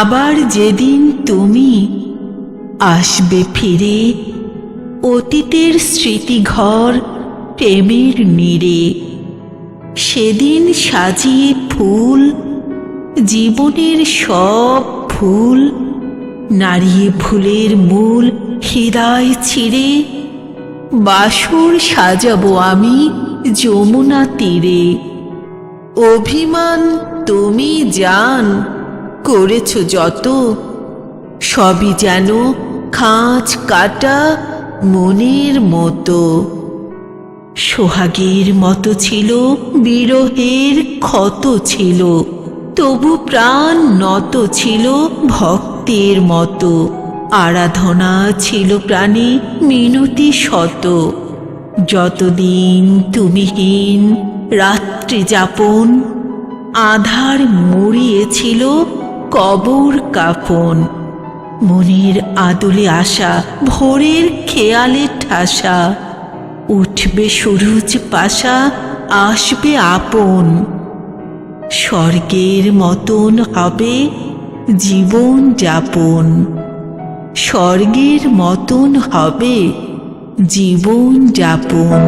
আবার যেদিন তুমি আসবে ফিরে, অতীতের স্মৃতিঘর প্রেমের নীড়ে, সেদিন সাজিয়ে ফুল, জীবনের সব ফুল, নাড়িয়ে ফুলের মূল হৃদয় ছিঁড়ে, বাসর সাজাবো আমি যমুনা তীরে। অভিমান তুমি জান করেছ যত, সবই যেন খাঁচ কাটা মনের মতো। সোহাগের মতো ছিল, বিরহের ক্ষত ছিল, তবু প্রাণ নত ছিল ভক্তের মতো। আরাধনা ছিল প্রাণে মিনতি শত। যতদিন তুমিহীন রাত্রি যাপন, আধার মুড়িয়েছিল কবর কাফন। মনের আদলে আসা, ভোরের খেয়ালে ঠাসা। উঠবে সুরুজ পাশা, আসবে আপন। স্বর্গের মতন হবে জীবন যাপন। স্বর্গের মতন হবে জীবন যাপন।